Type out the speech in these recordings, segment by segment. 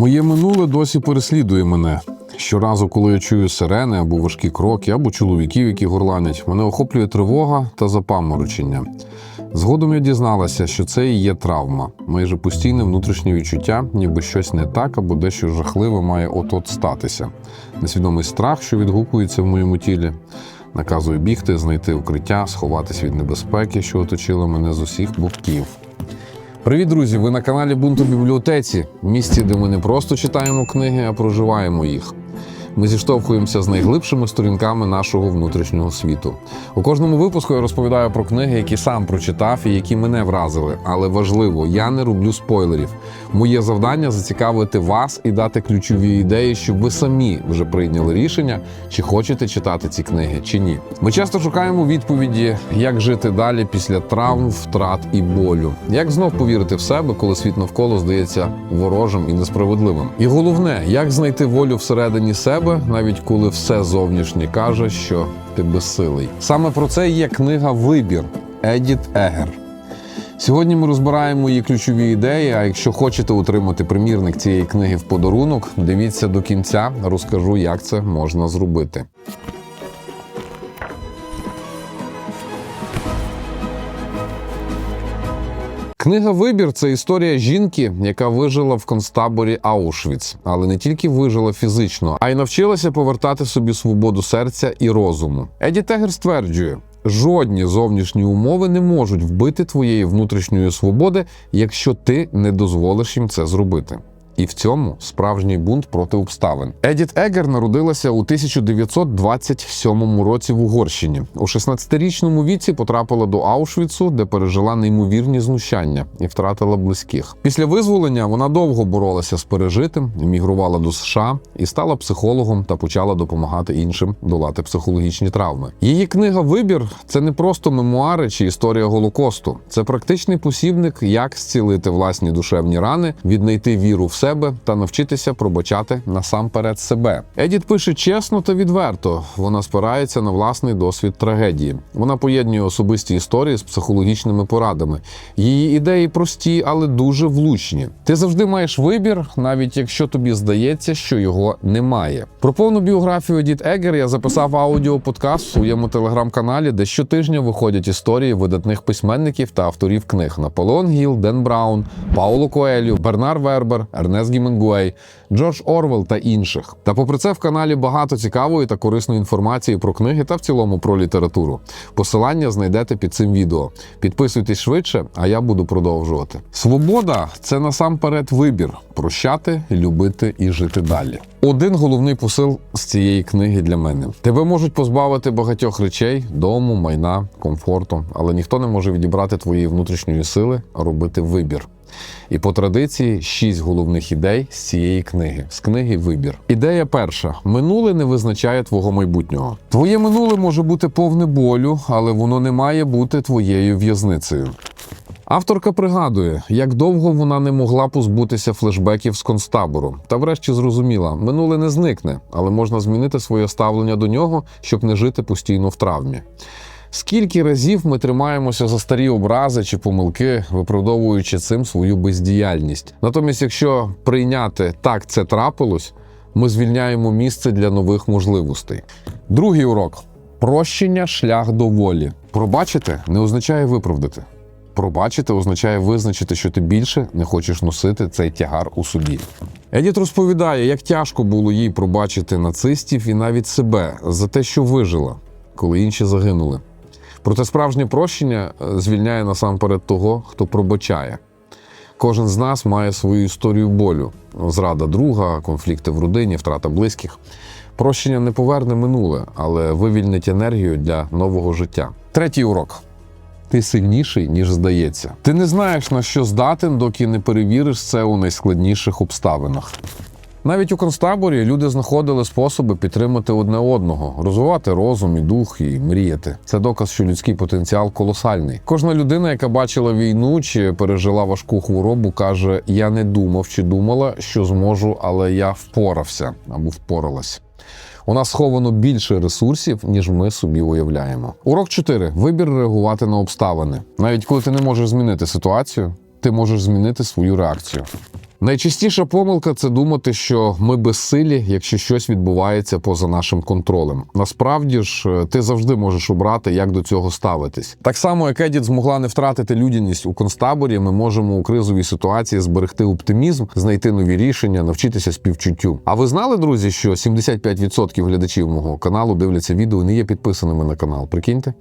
Моє минуле досі переслідує мене. Щоразу, коли я чую сирени або важкі кроки, або чоловіків, які горланять, мене охоплює тривога та запаморочення. Згодом я дізналася, що це і є травма, майже постійне внутрішнє відчуття, ніби щось не так або дещо жахливе має от-от статися. Несвідомий страх, що відгукується в моєму тілі, наказує бігти, знайти укриття, сховатись від небезпеки, що оточила мене з усіх боків. Привіт, друзі! Ви на каналі Бунту бібліотеці, місці, де ми не просто читаємо книги, а проживаємо їх. Ми зіштовхуємося з найглибшими сторінками нашого внутрішнього світу. У кожному випуску я розповідаю про книги, які сам прочитав і які мене вразили. Але важливо, я не роблю спойлерів. Моє завдання зацікавити вас і дати ключові ідеї, щоб ви самі вже прийняли рішення, чи хочете читати ці книги, чи ні. Ми часто шукаємо відповіді, як жити далі після травм, втрат і болю, як знов повірити в себе, коли світ навколо здається ворожим і несправедливим. І головне, як знайти волю всередині себе, навіть коли все зовнішнє каже, що ти безсилий. Саме про це є книга Вибір Едіт Егер. Сьогодні ми розбираємо її ключові ідеї. А якщо хочете отримати примірник цієї книги в подарунок, дивіться до кінця, розкажу, як це можна зробити. Книга Вибір це історія жінки, яка вижила в концтаборі Аушвіц, але не тільки вижила фізично, а й навчилася повертати собі свободу серця і розуму. Еді Тегер стверджує. Жодні зовнішні умови не можуть вбити твоєї внутрішньої свободи, якщо ти не дозволиш їм це зробити. І в цьому справжній бунт проти обставин. Едіт Егер народилася у 1927 році в Угорщині. У 16-річному віці потрапила до Аушвіцу, де пережила неймовірні знущання і втратила близьких. Після визволення вона довго боролася з пережитим, емігрувала до США і стала психологом та почала допомагати іншим долати психологічні травми. Її книга Вибір це не просто мемуари чи історія голокосту, це практичний посібник, як зцілити власні душевні рани, віднайти віру в себе та навчитися пробачати насамперед себе. Едіт пише чесно та відверто. Вона спирається на власний досвід трагедії. Вона поєднує особисті історії з психологічними порадами. Її ідеї прості, але дуже влучні. Ти завжди маєш вибір, навіть якщо тобі здається, що його немає. Про повну біографію Едіт Егер я записав аудіоподкаст в своєму телеграм-каналі, де щотижня виходять історії видатних письменників та авторів книг Наполеон Гіл, Ден Браун, Пауло Коелю, Бернар Вербер, Ернест Гімінгуей, Джордж Орвел та інших. Та попри це в каналі багато цікавої та корисної інформації про книги та в цілому про літературу. Посилання знайдете під цим відео. Підписуйтесь швидше, а я буду продовжувати. Свобода це насамперед вибір прощати, любити і жити далі. Один головний посил з цієї книги для мене: тебе можуть позбавити багатьох речей, дому, майна, комфорту, але ніхто не може відібрати твоєї внутрішньої сили робити вибір. І по традиції шість головних ідей з цієї книги з книги Вибір. Ідея перша: минуле не визначає твого майбутнього. Твоє минуле може бути повне болю, але воно не має бути твоєю в'язницею. Авторка пригадує, як довго вона не могла позбутися флешбеків з концтабору, та врешті зрозуміла, минуле не зникне, але можна змінити своє ставлення до нього, щоб не жити постійно в травмі. Скільки разів ми тримаємося за старі образи чи помилки, виправдовуючи цим свою бездіяльність. Натомість, якщо прийняти так це трапилось, ми звільняємо місце для нових можливостей. Другий урок прощення шлях до волі. Пробачити не означає виправдати. Пробачити означає визначити, що ти більше не хочеш носити цей тягар у собі. Едіт розповідає, як тяжко було їй пробачити нацистів і навіть себе за те, що вижила, коли інші загинули. Проте справжнє прощення е, звільняє насамперед того, хто пробачає. Кожен з нас має свою історію болю: зрада друга, конфлікти в родині, втрата близьких. Прощення не поверне минуле, але вивільнить енергію для нового життя. Третій урок. Ти сильніший, ніж здається. Ти не знаєш, на що здатен, доки не перевіриш це у найскладніших обставинах. Навіть у концтаборі люди знаходили способи підтримати одне одного, розвивати розум і дух і мріяти. Це доказ, що людський потенціал колосальний. Кожна людина, яка бачила війну чи пережила важку хворобу, каже: Я не думав чи думала, що зможу, але я впорався або впоралась. У нас сховано більше ресурсів, ніж ми собі уявляємо. Урок 4. вибір реагувати на обставини. Навіть коли ти не можеш змінити ситуацію, ти можеш змінити свою реакцію. Найчастіша помилка це думати, що ми безсилі, якщо щось відбувається поза нашим контролем. Насправді ж, е, ти завжди можеш обрати, як до цього ставитись. Так само, як Едіт змогла не втратити людяність у концтаборі, ми можемо у кризовій ситуації зберегти оптимізм, знайти нові рішення, навчитися співчуттю. А ви знали, друзі, що 75% глядачів мого каналу дивляться відео, не є підписаними на канал. Прикиньте.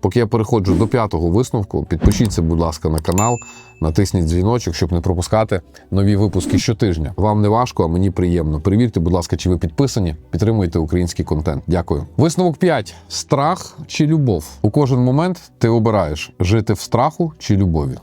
Поки я переходжу до п'ятого висновку, підпишіться, будь ласка, на канал, натисніть дзвіночок, щоб не пропускати нові випуски щотижня. Вам не важко, а мені приємно. Перевірте, будь ласка, чи ви підписані, підтримуйте український контент. Дякую. Висновок 5. страх чи любов. У кожен момент ти обираєш жити в страху чи любові.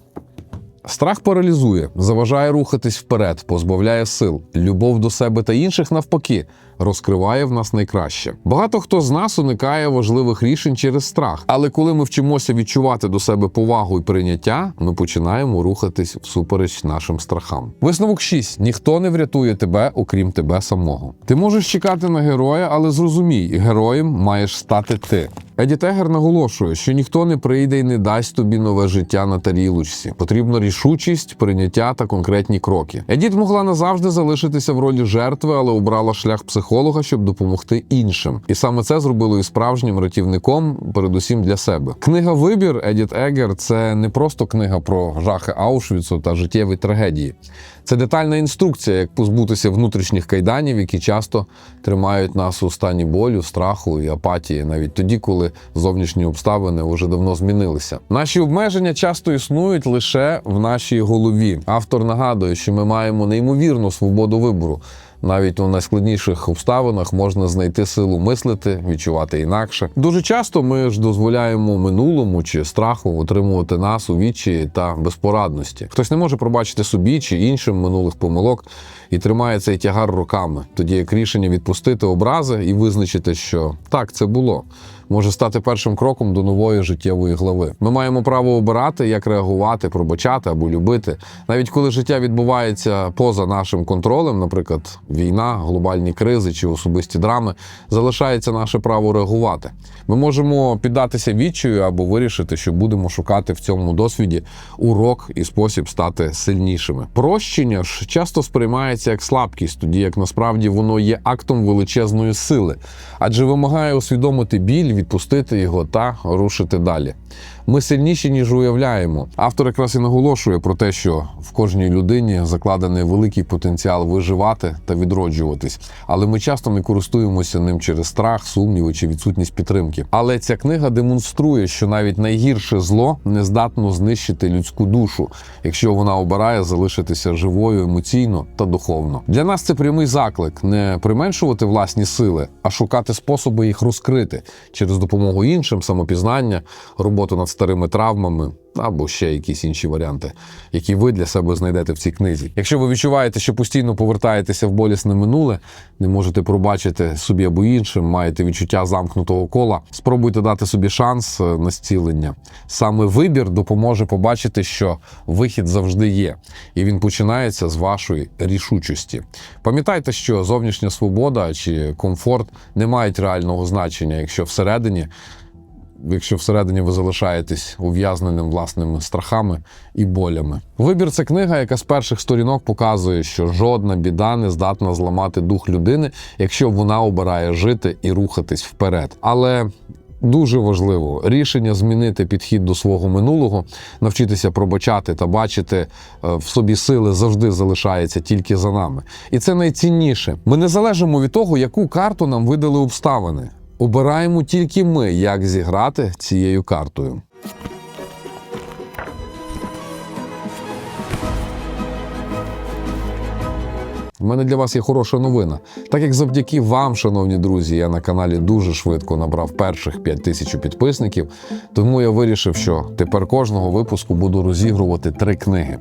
Страх паралізує, заважає рухатись вперед, позбавляє сил. Любов до себе та інших навпаки розкриває в нас найкраще. Багато хто з нас уникає важливих рішень через страх, але коли ми вчимося відчувати до себе повагу і прийняття, ми починаємо рухатись всупереч нашим страхам. Висновок 6. ніхто не врятує тебе, окрім тебе самого. Ти можеш чекати на героя, але зрозумій, героєм маєш стати ти. Еді Тегер наголошує, що ніхто не прийде і не дасть тобі нове життя на тарілочці. Потрібна рішучість, прийняття та конкретні кроки. Едіт могла назавжди залишитися в ролі жертви, але обрала шлях психолога, щоб допомогти іншим. І саме це зробило і справжнім рятівником, передусім для себе. Книга Вибір Едіт Егер це не просто книга про жахи Аушвіцу та життєві трагедії. Це детальна інструкція, як позбутися внутрішніх кайданів, які часто тримають нас у стані болю, страху і апатії, навіть тоді, коли зовнішні обставини вже давно змінилися. Наші обмеження часто існують лише в нашій голові. Автор нагадує, що ми маємо неймовірну свободу вибору. Навіть у найскладніших обставинах можна знайти силу мислити, відчувати інакше. Дуже часто ми ж дозволяємо минулому чи страху отримувати нас у вічі та безпорадності. Хтось не може пробачити собі чи іншим минулих помилок і тримає цей тягар роками, тоді як рішення відпустити образи і визначити, що так це було. Може стати першим кроком до нової життєвої глави. Ми маємо право обирати, як реагувати, пробачати або любити, навіть коли життя відбувається поза нашим контролем, наприклад, війна, глобальні кризи чи особисті драми, залишається наше право реагувати. Ми можемо піддатися відчаю або вирішити, що будемо шукати в цьому досвіді урок і спосіб стати сильнішими. Прощення ж часто сприймається як слабкість, тоді як насправді воно є актом величезної сили, адже вимагає усвідомити біль, відпустити його та рушити далі. Ми сильніші, ніж уявляємо. Автор якраз і наголошує про те, що в кожній людині закладений великий потенціал виживати та відроджуватись, але ми часто не користуємося ним через страх, сумніви чи відсутність підтримки. Але ця книга демонструє, що навіть найгірше зло не здатно знищити людську душу, якщо вона обирає залишитися живою емоційно та духовно. Для нас це прямий заклик не применшувати власні сили, а шукати способи їх розкрити через допомогу іншим, самопізнання, роботу над старими травмами або ще якісь інші варіанти, які ви для себе знайдете в цій книзі. Якщо ви відчуваєте, що постійно повертаєтеся в болісне минуле, не можете пробачити собі або іншим, маєте відчуття замкнутого кола, спробуйте дати собі шанс е, на зцілення. Саме вибір допоможе побачити, що вихід завжди є, і він починається з вашої рішучості. Пам'ятайте, що зовнішня свобода чи комфорт не мають реального значення, якщо всередині якщо всередині ви залишаєтесь ув'язненим власними страхами і болями. Вибір це книга, яка з перших сторінок показує, що жодна біда не здатна зламати дух людини, якщо вона обирає жити і рухатись вперед. Але Дуже важливо рішення змінити підхід до свого минулого, навчитися пробачати та бачити е, в собі сили завжди залишається тільки за нами. І це найцінніше. Ми не залежимо від того, яку карту нам видали обставини. Обираємо тільки ми, як зіграти цією картою. У мене для вас є хороша новина. Так як завдяки вам, шановні друзі, я на каналі дуже швидко набрав перших 5 тисяч підписників, тому я вирішив, що тепер кожного випуску буду розігрувати три книги,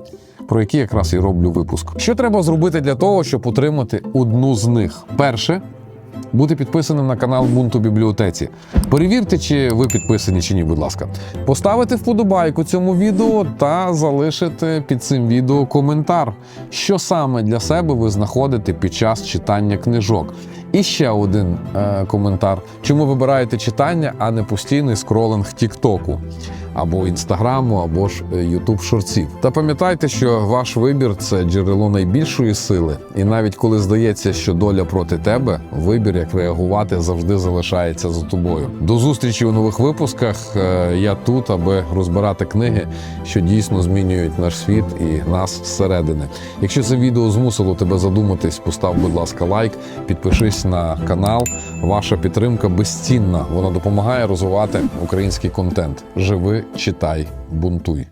про які якраз і роблю випуск. Що треба зробити для того, щоб отримати одну з них? Перше бути підписаним на канал Бунту бібліотеці. Перевірте, чи ви підписані чи ні, будь ласка. Поставити вподобайку цьому відео та залишити під цим відео коментар, що саме для себе ви знаходите під час читання книжок. І ще один е, коментар: чому вибираєте читання, а не постійний скролинг Тіктоку? Або інстаграму, або ж Ютуб шорців. Та пам'ятайте, що ваш вибір це джерело найбільшої сили, і навіть коли здається, що доля проти тебе, вибір, як реагувати, завжди залишається за тобою. До зустрічі у нових випусках. Е, Я тут, аби розбирати книги, що дійсно змінюють наш світ і нас зсередини. Якщо це відео змусило тебе задуматись, постав, будь ласка, лайк, підпишись на канал. Ваша підтримка безцінна. Вона допомагає розвивати український контент. Живи, читай, бунтуй.